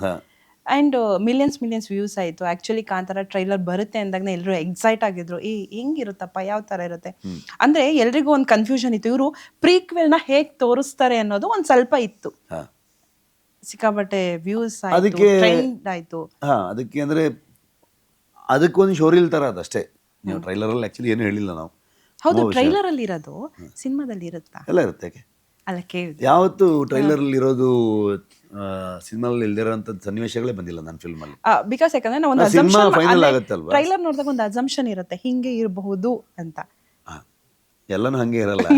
ಹಾ. And millions millions views ಆಯಿತು. Actually Kantara trailer ಬರುತ್ತೆ ಅಂದಾಗ ಎಲ್ಲರೂ ಎಕ್ಸೈಟ್ ಆಗಿದ್ರು. ಈ ಹೆಂಗಿರುತ್ತಪ್ಪ? ಯಾವ ಥರ ಇರುತ್ತೆ? ಅಂದರೆ ಎಲ್ರಿಗೂ ಒಂದು ಕನ್ಫ್ಯೂಷನ್ ಇತ್ತು. ಇವರು ಪ್ರೀಕ್ವೆಲ್ನ ಹೇಗೆ ತೋರಿಸ್ತಾರೆ ಅನ್ನೋದು ಒಂದು ಸ್ವಲ್ಪ ಇತ್ತು. ಹಾ. ಸಿಕ್ಕಾಪಟ್ಟೆ ವ್ಯೂಸ್ ಆಯಿತು. ಅದಕ್ಕೆ- ಆಯಿತು. ಹಾ ಅದಕ್ಕೆ ಅಂದ್ರೆ ಅದಕ್ಕೊಂದು ಶೋರಿಲ್ ತರ ಅದಷ್ಟೇ ನೀವು ಟ್ರೈಲರಲ್ಲಿ ಆ್ಯಕ್ಚುಲಿ ಏನು ಹೇಳಿಲ್ಲ ನಾವು. ಹೌದು ಟ್ರೈಲರ್ ಅಲ್ಲಿ ಇರೋದು? ಸಿನಿಮಾದಲ್ಲಿ ಇರುತ್ತಾ ಎಲ್ಲ ಇರುತ್ತೆ ಅಲ್ಲ ಕೇಳಿದೆ. ಯಾವತ್ತು ಟ್ರೈಲರಲ್ಲಿ ಇರೋದು ಸಿನಿಮಾದಲ್ಲಿ ಇಲ್ದಿರೋಂಥ ಸನ್ನಿವೇಶಗಳೇ ಬಂದಿಲ್ಲ ನನ್ನ ಫಿಲ್ಮಲ್ಲಿ ಬಿಕಾಸ್ ಯಾಕಂದ್ರೆ ನಾವು ಒಂದು ಅಸಂಪ್ಷನ್ final ಆಗುತ್ತಲ್ವಾ? ಟ್ರೈಲರ್ ನೋಡಿದಾಗ ಒಂದು ಅಸಂಪ್ಷನ್ ಇರುತ್ತೆ ಹಿಂಗೆ ಇರಬಹುದು ಅಂತ. ಎಲ್ಲನೂ ಹಾಗೆ ಇರಲ್ಲ.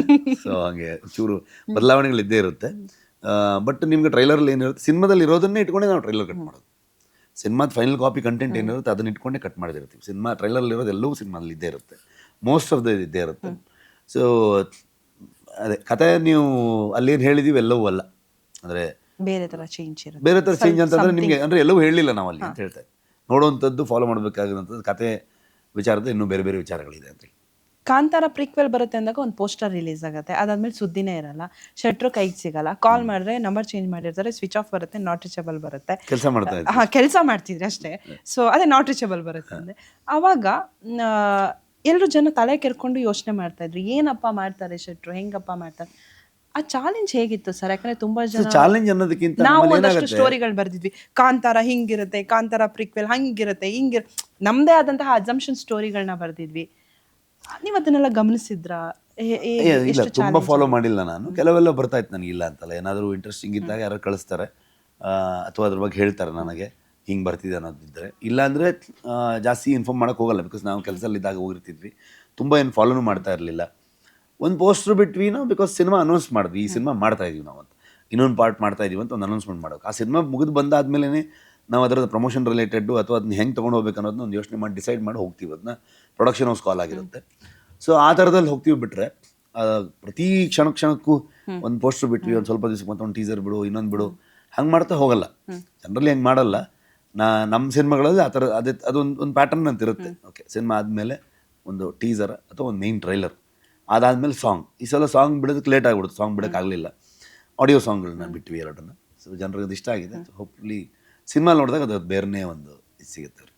ಸೊ ಹಾಗೆ ಚೂರು ಬದಲಾವಣೆಗಳು ಇದ್ದೇ ಇರುತ್ತೆ. ಬಟ್ ನಿಮ್ಗೆ ಟ್ರೈಲರಲ್ಲಿ ಏನಿರುತ್ತೆ ಸಿನಿಮಾದಲ್ಲಿ ಇರೋದನ್ನೇ ಇಟ್ಕೊಂಡೇ ನಾವು ಟ್ರೈಲರ್ ಕಟ್ ಮಾಡೋದು. ಸಿನಿಮಾದ ಫೈನಲ್ ಕಾಪಿ ಕಂಟೆಂಟ್ ಏನಿರುತ್ತೆ ಅದನ್ನ ಇಟ್ಕೊಂಡೇ ಕಟ್ ಮಾಡಿದಿರ್ತೀವಿ. ಸಿನಿಮಾ ಟ್ರೈಲರಲ್ಲಿ ಇರೋದು ಎಲ್ಲವೂ ಸಿನಿಮಾದಲ್ಲಿ ಇದ್ದೇ ಇರುತ್ತೆ. ಮೋಸ್ಟ್ ಆಫ್ ದ ಇದ್ದೇ ಇರುತ್ತೆ. ಸೊ ಅದೇ ಕತೆ ನೀವು ಅಲ್ಲೇನು ಹೇಳಿದೀವಿ ಎಲ್ಲವೂ ಅಲ್ಲ. ಅಂದರೆ ಬೇರೆ ತರ ಚೇಂಜ್ ಇರುತ್ತೆ. ಬೇರೆ ಥರ ಚೇಂಜ್ ಅಂತಂದ್ರೆ ನಿಮಗೆ ಅಂದ್ರೆ ಎಲ್ಲವೂ ಹೇಳಲಿಲ್ಲ ನಾವು ಅಲ್ಲಿ ಅಂತ ಹೇಳ್ತಾರೆ. ನೋಡುವಂಥದ್ದು ಫಾಲೋ ಮಾಡಬೇಕಾಗಿರೋಂಥದ್ದು ಕತೆ ವಿಚಾರದ ಇನ್ನೂ ಬೇರೆ ಬೇರೆ ವಿಚಾರಗಳಿದೆ ಅಂತೇಳಿ ಕಾಂತಾರ ಪ್ರಿಕ್ವೆಲ್ ಬರುತ್ತೆ ಅಂದಾಗ ಒಂದು ಪೋಸ್ಟರ್ ರಿಲೀಸ್ ಆಗುತ್ತೆ. ಅದಾದ್ಮೇಲೆ ಸುದ್ದಿನೇ ಇರಲ್ಲ. ಶೆಟ್ರು ಕೈಗೆ ಸಿಗಲ್ಲ. ಕಾಲ್ ಮಾಡಿದ್ರೆ ನಂಬರ್ ಚೇಂಜ್ ಮಾಡಿರ್ತಾರೆ ಸ್ವಿಚ್ ಆಫ್ ಬರುತ್ತೆ ನಾಟ್ ರೀಚಬಲ್ ಬರುತ್ತೆ. ಕೆಲಸ ಮಾಡ್ತಾ ಹಾ ಕೆಲಸ ಮಾಡ್ತಿದ್ರೆ ಅಷ್ಟೇ. ಸೊ ಅದೇ ನಾಟ್ ರೀಚಬಲ್ ಬರುತ್ತೆ ಅಂದ್ರೆ ಅವಾಗ ಎಲ್ಲರೂ ಜನ ತಲೆ ಕೆರ್ಕೊಂಡು ಯೋಚನೆ ಮಾಡ್ತಾ ಇದ್ರು. ಏನಪ್ಪ ಮಾಡ್ತಾರೆ ಶೆಟ್ರು? ಹೆಂಗಪ್ಪ ಮಾಡ್ತಾರೆ? ಆ ಚಾಲೆಂಜ್ ಹೇಗಿತ್ತು ಸರ್ ಯಾಕಂದ್ರೆ ತುಂಬಾ ಜನ ಚಾಲೆಂಜ್ ಅನ್ನೋದಕ್ಕಿಂತ ನಾವು ಒಂದಷ್ಟು ಸ್ಟೋರಿಗಳು ಬರ್ದಿದ್ವಿ. ಕಾಂತಾರ ಹಿಂಗಿರುತ್ತೆ ಕಾಂತಾರ ಪ್ರಿಕ್ವೆಲ್ ಹಂಗಿರುತ್ತೆ ಹಿಂಗಿರ ನಮ್ದೇ ಆದಂತಹ ಅಜಂಪ್ಷನ್ ಸ್ಟೋರಿಗಳನ್ನ ಬರ್ದಿದ್ವಿ. ನೀವ್ ಅದನ್ನೆಲ್ಲ ಗಮನಿಸಿದ್ರ? ಇಲ್ಲ ತುಂಬಾ ತುಂಬ ಫಾಲೋ ಮಾಡಿಲ್ಲ ನಾನು. ಕೆಲವೆಲ್ಲ ಬರ್ತಾ ಇತ್ತು ನನಗೆ ಇಲ್ಲ ಅಂತಲ್ಲ ಏನಾದರೂ ಇಂಟ್ರೆಸ್ಟಿಂಗ್ ಇದ್ದಾಗ ಯಾರು ಕಳಿಸ್ತಾರೆ. ಅಥವಾ ಅದ್ರ ಬಗ್ಗೆ ಹೇಳ್ತಾರೆ ನನಗೆ ಹಿಂಗೆ ಬರ್ತಿದೆ ಅನ್ನೋದಿದ್ದರೆ ಇಲ್ಲಾಂದರೆ ಜಾಸ್ತಿ ಇನ್ಫಾರ್ಮ್ ಮಾಡೋಕ್ಕೆ ಹೋಗಲ್ಲ ಬಿಕಾಸ್ ನಾವು ಕೆಲಸದಲ್ಲಿದ್ದಾಗ ಹೋಗಿರ್ತಿದ್ವಿ. ತುಂಬ ಏನು ಫಾಲೋನು ಮಾಡ್ತಾ ಇರಲಿಲ್ಲ. ಒಂದು ಪೋಸ್ಟ್ರ್ ಬಿಟ್ವಿ ನಾವು ಬಿಕಾಸ್ ಸಿನಿಮಾ ಅನೌನ್ಸ್ ಮಾಡಿದ್ವಿ. ಈ ಸಿನಿಮಾ ಮಾಡ್ತಾ ಇದೀವಿ ನಾವು ಅಂತ. ಇನ್ನೊಂದು ಪಾರ್ಟ್ ಮಾಡ್ತಾ ಇದೀವಿ ಅಂತ ಒಂದು ಅನೌನ್ಸ್ಮೆಂಟ್ ಮಾಡೋಕೆ. ಆ ಸಿನಿಮಾ ಮುಗಿದು ಬಂದಾದ್ಮೇಲೆ ನಾವು ಅದರದ್ದು ಪ್ರಮೋಷನ್ ರಿಲೇಟೆಡ್ ಅಥವಾ ಅದನ್ನ ಹೆಂಗೆ ತೊಗೊಂಡು ಹೋಗ್ಬೇಕು ಅನ್ನೋದನ್ನ ಒಂದು ಯೋಚನೆ ಮಾಡಿ ಡಿಸೈಡ್ ಮಾಡಿ ಹೋಗ್ತೀವಿ ಅದನ್ನ ಪ್ರೊಡಕ್ಷನ್ ಹೌಸ್ ಕಾಲ್ ಆಗಿರುತ್ತೆ. ಸೊ ಆ ಥರದಲ್ಲಿ ಹೋಗ್ತೀವಿ ಬಿಟ್ರೆ ಪ್ರತಿ ಕ್ಷಣ ಕ್ಷಣಕ್ಕೂ ಒಂದು ಪೋಸ್ಟರ್ ಬಿಟ್ವಿ ಒಂದು ಸ್ವಲ್ಪ ದಿವಸಕ್ಕೆ ಮತ್ತೊಂದು ಟೀಸರ್ ಬಿಡು ಇನ್ನೊಂದು ಬಿಡು. ಹಂಗೆ ಮಾಡ್ತಾ ಹೋಗಲ್ಲ. ಜನರಲಿ ಹೆಂಗೆ ಮಾಡಲ್ಲ. ನಾ ನಮ್ಮ ಸಿನಿಮಾಗಳಲ್ಲಿ ಆ ಥರ ಅದೇ ಅದೊಂದು ಒಂದು ಪ್ಯಾಟರ್ನ್ ಅಂತ ಇರುತ್ತೆ ಓಕೆ ಸಿನಿಮಾ ಆದಮೇಲೆ ಒಂದು ಟೀಸರ್ ಅಥವಾ ಒಂದು ಮೇನ್ ಟ್ರೈಲರ್ ಅದಾದಮೇಲೆ ಸಾಂಗ್ ಈ ಸಲ ಸಾಂಗ್ ಬಿಡೋದಕ್ಕೆ ಲೇಟ್ ಆಗಿಬಿಡ್ತು ಸಾಂಗ್ ಬಿಡೋಕ್ಕಾಗಲಿಲ್ಲ ಆಡಿಯೋ ಸಾಂಗ್ಗಳನ್ನ ಬಿಟ್ವಿ ಎರಡನ್ನ. ಸೊ ಜನರಿಗೆ ಇಷ್ಟ ಆಗಿದೆ. ಹೋಪ್ಫುಲಿ ಸಿನಿಮಾ ನೋಡಿದಾಗ ಅದು ಬೇರೆನೇ ಒಂದು ಸಿಗುತ್ತೆ